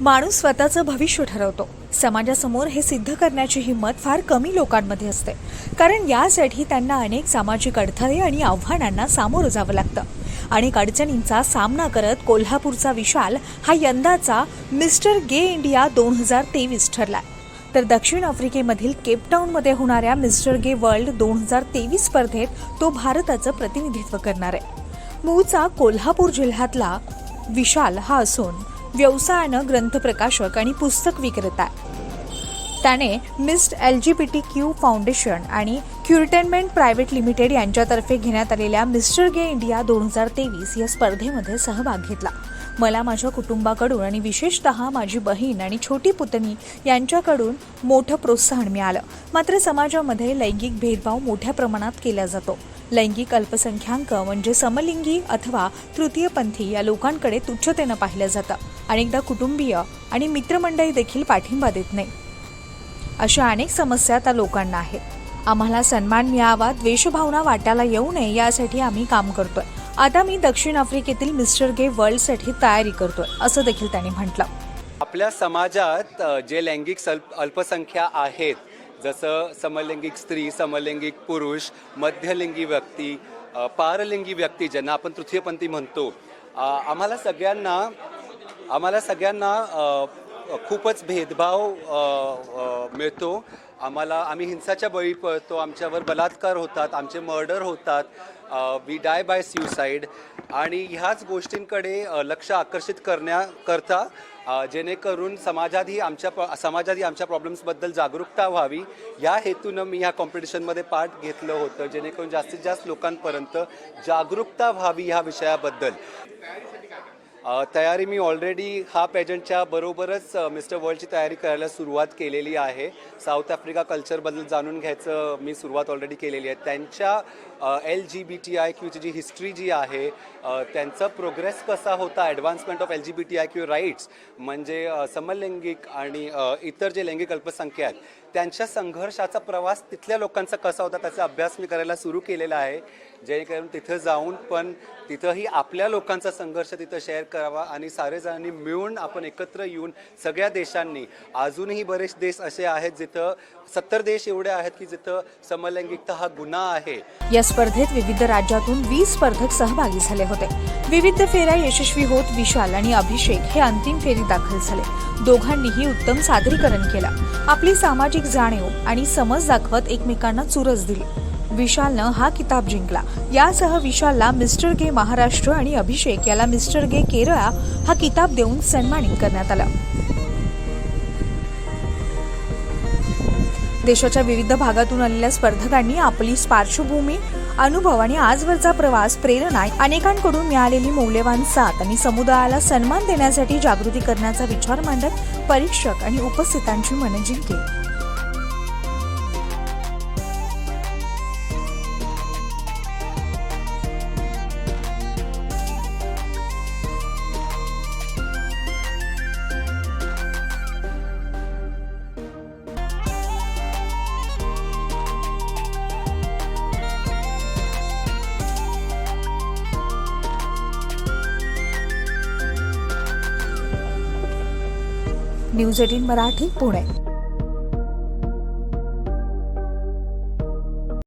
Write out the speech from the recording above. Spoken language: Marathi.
माणूस स्वतःचं भविष्य ठरवतो. समाजासमोर हे सिद्ध करण्याची हिंमत फार कमी लोकांमध्ये असते. कारण यासाठी त्यांना अनेक सामाजिक अडथळे आणि आव्हानांना सामोरं जावं लागतं. अनेक अडचणींचा सामना करत कोल्हापूरचा विशाल हा यंदाचा मिस्टर गे इंडिया दोन हजार तेवीस ठरला तर दक्षिण आफ्रिकेमधील केपटाऊनमध्ये होणाऱ्या मिस्टर गे वर्ल्ड दोन हजार तेवीस स्पर्धेत तो भारताचं प्रतिनिधित्व करणार आहे. मूळचा कोल्हापूर जिल्ह्यातला विशाल हा असून व्यवसायानं ग्रंथप्रकाशक आणि पुस्तक विक्रेता. त्याने mist L G B T Q foundation आणि क्युरटेनमेंट प्रायव्हेट लिमिटेड यांच्यातर्फे घेण्यात आलेल्या मिस्टर गे इंडिया दोन हजार तेवीस या स्पर्धेमध्ये सहभाग घेतला. मला माझ्या कुटुंबाकडून आणि विशेषतः माझी बहीण आणि छोटी पुतणी यांच्याकडून मोठं प्रोत्साहन मिळालं. मात्र समाजामध्ये लैंगिक भेदभाव मोठ्या प्रमाणात केला जातो. लैंगिक अल्पसंख्याक म्हणजे समलिंगी अथवा तृतीयपंथी या लोकांकडे तुच्छतेनं पाहिलं जातं. अनेकदा कुटुंबीय आणि मित्रमंडळी देखील पाठिंबा देत नाही. अशा अनेक समस्या त्या लोकांना आहेत. आम्हाला सन्मान मिळावा द्वेषभावना वाटायला येऊ नये यासाठी आम्ही काम करतोय. आता मी दक्षिण आफ्रिकेतील मिस्टर गे वर्ल्डसाठी तयारी करतोय असं देखील त्यांनी म्हटलं. आपल्या समाजात जे लैंगिक सल्प अल्पसंख्या आहेत जसं समलैंगिक स्त्री समलैंगिक पुरुष मध्यलिंगी व्यक्ती पारलिंगी व्यक्ती ज्यांना आपण तृतीयपंथी म्हणतो आम्हाला सगळ्यांना आम्हाला सगळ्यांना खूपच भेदभाव मिळतो. आम्हाला आम्ही हिंसाच्या बळी पडतो आमच्यावर बलात्कार होतात आमचे मर्डर होतात वी डाय बाय स्युसाईड आणि ह्याच गोष्टींकडे लक्ष आकर्षित करण्याकरता जेणेकरून समाजातही आमच्या समाजातही आमच्या प्रॉब्लेम्सबद्दल जागरूकता व्हावी. या हेतूनं मी ह्या कॉम्पिटिशनमध्ये पार्ट घेतलं होतं जेणेकरून जास्तीत जास्त लोकांपर्यंत जागरूकता व्हावी ह्या विषयाबद्दल. तयारी मी ऑलरेडी हा पेजंटच्या बरोबरच मिस्टर वर्ल्डची तयारी करायला सुरुवात केलेली आहे. साऊथ आफ्रिका कल्चरबद्दल जाणून घ्यायचं मी सुरुवात ऑलरेडी केलेली आहे. त्यांच्या L G B T I क्यूची जी हिस्ट्री जी आहे त्यांचा प्रोग्रेस कसा होता advancement of L G B T I Q rights म्हणजे समलैंगिक आणि इतर जे लैंगिक अल्पसंख्या आहेत त्यांच्या संघर्षाचा प्रवास तिथल्या लोकांचा कसा होता त्याचा अभ्यास मी करायला सुरू केलेला आहे. जेणेकरून तिथं जाऊन पण तिथंही आपल्या लोकांचा संघर्ष तिथं शेअर करावा आणि सारे जणांनी मिळून आपण एकत्र येऊन सगळ्या देशांनी अजूनही बरेच देश असे आहेत जिथं सत्तर देश एवढे आहेत की जिथं समलैंगिकता हा गुन्हा आहे. या स्पर्धेत विविध राज्यातून वीस स्पर्धक सहभागी झाले होते. विविध फेऱ्या यशस्वी होत विशाल आणि अभिषेक हे अंतिम फेरी दाखल झाले. दोघांनीही उत्तम सादरीकरण केलं. आपली सामाजिक जाणीव आणि समज दाखवत एकमेकांना चुरस दिली. विशालनं हा किताब जिंकला. यासह विशालला मिस्टर गे महाराष्ट्र आणि अभिषेक याला मिस्टर गे केरळा हा किताब देऊन सन्मानित करण्यात आला. देशाच्या विविध भागातून आलेल्या स्पर्धकांनी आपली पार्श्वभूमी अनुभव आणि आजवरचा प्रवास प्रेरणा अनेकांकडून मिळालेली मौल्यवान साथ आणि समुदायाला सन्मान देण्यासाठी जागृती करण्याचा विचार मांडत परीक्षक आणि उपस्थितांची मनं जिंकली. News eighteen Marathi Pune.